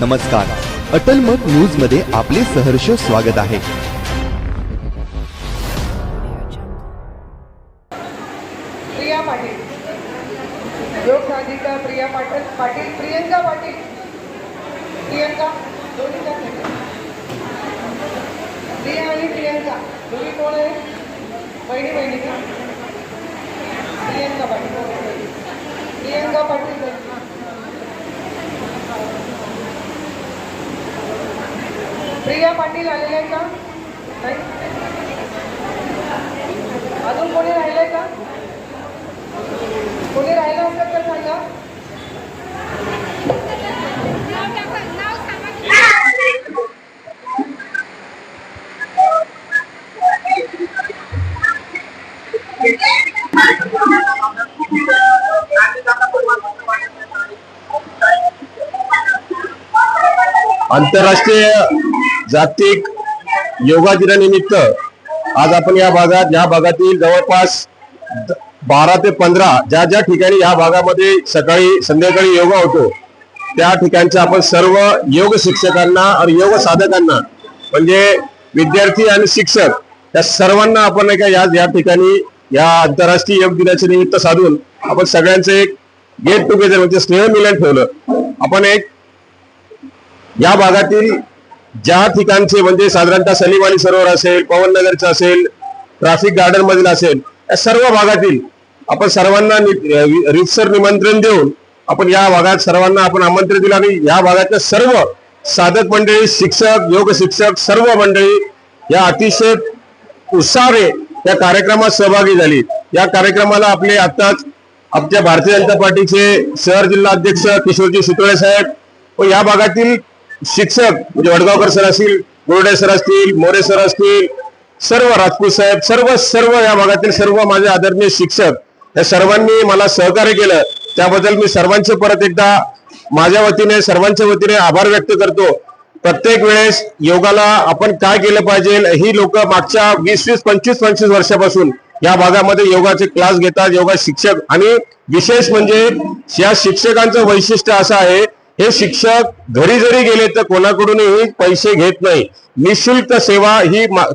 नमस्कार. अटल मत न्यूजमध्ये आपले सहर्ष स्वागत आहे. प्रिया पाटील. योग साधिका प्रिया पाटील पाटील प्रियंका पाटील. प्रियंका दोन्ही प्रिया आणि प्रियंका दोन्ही कोण आहे? बहिणी बहिणी का? प्रियंका पाटील. प्रियंका पाटील प्रिया पाटील आलेले आहे का? अजून कोणी राहिलंय का? कोणी राहिलं असेल तर सांगा. आंतरराष्ट्रीय जागतिक योगा दिनानिमित्त आज आपण या भागात या भागातील जवळपास द- बारा ते पंधरा ज्या ज्या ठिकाणी या भागामध्ये सकाळी संध्याकाळी योगा होतो त्या ठिकाणच्या आपण सर्व योग शिक्षकांना आणि योग साधकांना म्हणजे विद्यार्थी आणि शिक्षक या सर्वांना आपण नाही का या या ठिकाणी या आंतरराष्ट्रीय योग दिनाच्या निमित्त साधून आपण सगळ्यांचं एक गेट टुगेदर म्हणजे स्नेह मिलन ठेवलं. आपण एक या भागातील ज्या ठिकाणचे म्हणजे साधारणतः सलीवाली सरोवर असेल पवननगरचं असेल ट्रॅफिक गार्डन मधील असेल या सर्व भागातील आपण सर्वांना नि- रितसर निमंत्रण देऊन आपण या भागात सर्वांना आपण आमंत्रण दिलं आणि या भागातल्या सर्व साधक मंडळी शिक्षक योग शिक्षक सर्व मंडळी या अतिशय उत्साहाने या कार्यक्रमात सहभागी झाली. या कार्यक्रमाला आपले आताच आमच्या भारतीय जनता पार्टीचे शहर जिल्हा अध्यक्ष किशोरजी सुतळे साहेब व या भागातील शिक्षक म्हणजे वडगावकर सर असतील गोरडे सर असतील मोरे सर असतील सर्व राजपूत साहेब सर्व सर्व या भागातील सर्व माझे आदरणीय शिक्षक या सर्वांनी मला सहकार्य केलं. त्याबद्दल मी सर्वांचे परत एकदा माझ्या वतीने सर्वांच्या वतीने आभार व्यक्त करतो. प्रत्येक वेळेस योगाला आपण काय केलं पाहिजे ही लोक मागच्या वीस वीस पंचवीस पंचवीस वर्षापासून या भागामध्ये योगाचे क्लास घेतात योगा शिक्षक. आणि विशेष म्हणजे या शिक्षकांचं वैशिष्ट्य असं आहे हे शिक्षक घरी जरी गेले तर कोणाकडूनही पैसे घेत नाही. निशुल्क सेवा ही मा-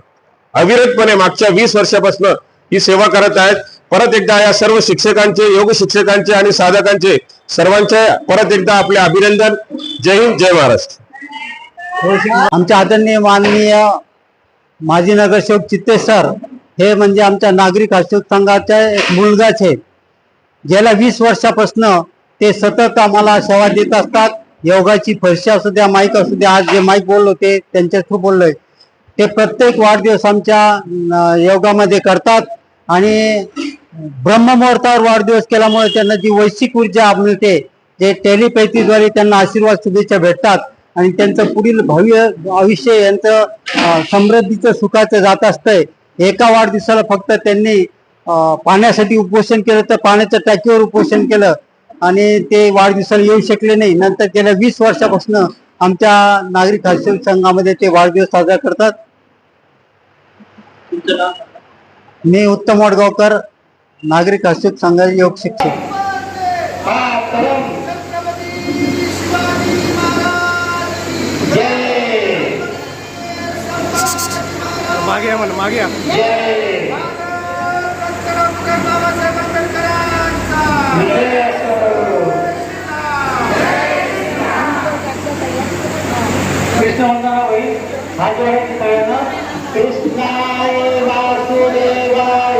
अविरतपणे मागच्या वीस वर्षापासून ही सेवा करत आहेत. परत एकदा या सर्व शिक्षकांचे योग शिक्षकांचे आणि साधकांचे सर्वांचे परत एकदा आपले अभिनंदन. जय हिंद जय महाराष्ट्र. आमच्या आदरणीय माननीय माजी नगरसेवक चित्ते सर हे म्हणजे आमच्या नागरिक हस्तक संघाचे एक मुलगाच गेल्या वीस वर्षापासून ते सतत आम्हाला सेवा देत असतात. योगाची फरशी असू द्या माईक असू द्या आज जे माईक बोललो ते त्यांच्या थ्रू बोललोय. ते प्रत्येक वाढदिवस आमच्या योगामध्ये करतात आणि ब्रह्ममुहूर्तावर वाढदिवस केल्यामुळे त्यांना जी वैश्विक ऊर्जा मिळते जे टेलिपॅथीद्वारे त्यांना आशीर्वाद शुभेच्छा भेटतात आणि त्यांचं पुढील भव्य आयुष्य यांचं समृद्धीचं सुखाचं जात असतंय. एका वाढदिवसाला फक्त त्यांनी पाण्यासाठी उपोषण केलं तर पाण्याच्या टाकीवर उपोषण केलं. आणि ते वाढदिवसाला येऊ शकले नाही. नंतर गेल्या वीस वर्षापासून आमच्या नागरिक हस्तक्षेप संघामध्ये ते वाढदिवस साजरा करतात. मी उत्तम वडगावकर नागरिक हस्तक्षेप संघाचे योग शिक्षक. मागे मला मागे कृष्ण हात सगळ्यांना कृष्णाय वासुदेवाय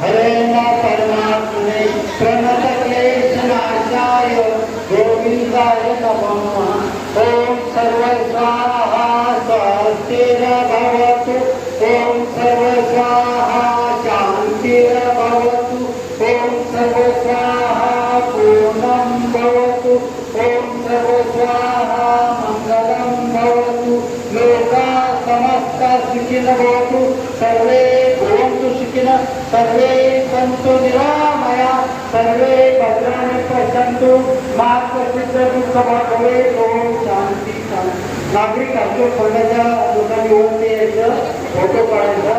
हरे परमात्मने प्रणत क्लेश नाशाय गोविंदाय नमः. ओम सर्व स्वाहा स्वस्तिर भवतु ओम सर्व मङ्गलं भवतु लोका समस्ता सुखिनः भवतु सर्वे भवन्तु सुखिनः सर्वे सन्तु निरामया सर्वे भद्राणि पश्यन्तु मा कश्चित् दुःखभागवे ओम शांती शांती नागरिक अशोक फंडाच्या लोकांनी होऊन ते यायचं फोटो काढायचा.